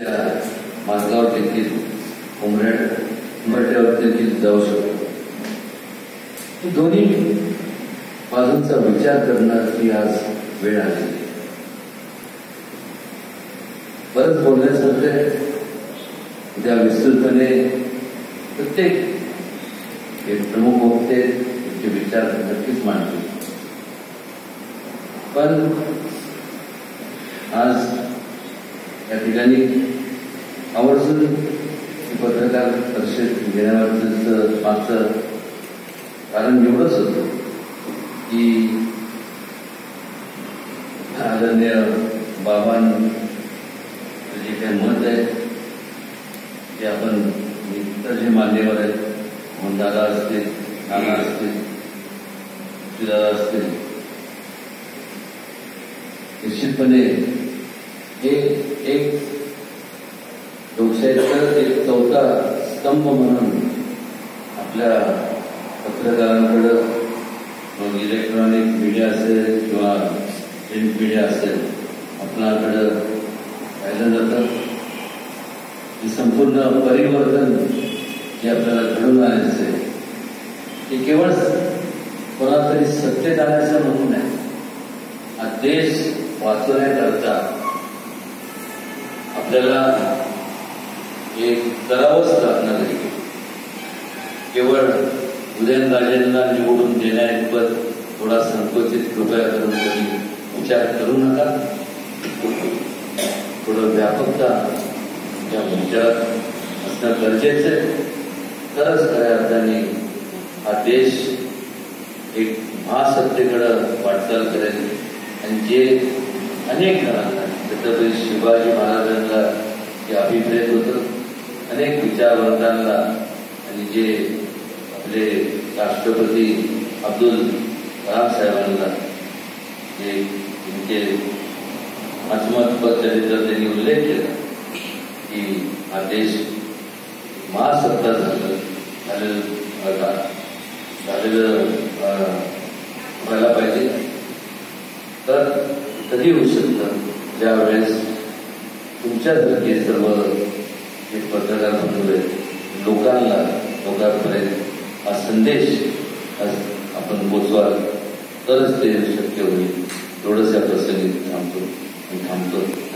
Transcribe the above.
त्या मार्गावर देखील उमरेड उमरट्यावर देखील जाऊ शकतो. दोन्ही बाजूंचा विचार करण्याची आज वेळ आली. परत बोलण्यासारखे म्हणजे, आहे उद्या विस्तृतपणे प्रत्येक हे प्रमुख वक्ते त्यांचे विचार नक्कीच मांडतील. पण आज वैज्ञानिक आवर्जून पत्रकार परिषद घेण्याबाबतचं मागचं कारण एवढंच होतं की आदरणीय बाबांचं जे काही मत आहे ते आपण इतर जे मान्यवर आहेत म्हणून दादा असतील नाना असतील श्रीदादा असतील निश्चितपणे हे एक लोकशाहीचा एक चौथा स्तंभ म्हणून आपल्या पत्रकारांकडं मग इलेक्ट्रॉनिक मीडिया असेल किंवा प्रिंट मीडिया असेल आपल्याकडं पाहिलं जातं. हे संपूर्ण परिवर्तन जे आपल्याला घडून आणायचं आहे ते केवळ कोणातरी सत्तेत आणायचं म्हणून नाही. हा देश वाचवण्यात आपल्याला एक करावंच लागणार आहे केवळ उदयनराजेंना निवडून देण्याइतपत थोडा संकोचित कृपया करून कोणी विचार करू नका. थोडं व्यापकता या विचारात असणं गरजेचं आहे. तरच खऱ्या अर्थाने हा देश एक महासत्तेकडं वाटचाल करेल आणि जे अनेक घरांना छत्रपती शिवाजी महाराजांना जे अभिप्रेत होतं अनेक विचारवंतांना आणि जे आपले राष्ट्रपती अब्दुल कलाम साहेबांना जे त्यांचे वाचमत पद्धतीचा त्यांनी उल्लेख केला की हा देश महासत्ता झालं झालेलं झालेलं व्हायला पाहिजे. तर कधी होऊ शकतं? ज्यावेळेस तुमच्या तुमच्यासारखे सर्व हे पत्रकार बंधू लोकांना लोकांपर्यंत हा संदेश आपण पोचवाल तरच ते शक्य होईल. एवढंच या प्रसंगी थांबतो आणि थांबतो.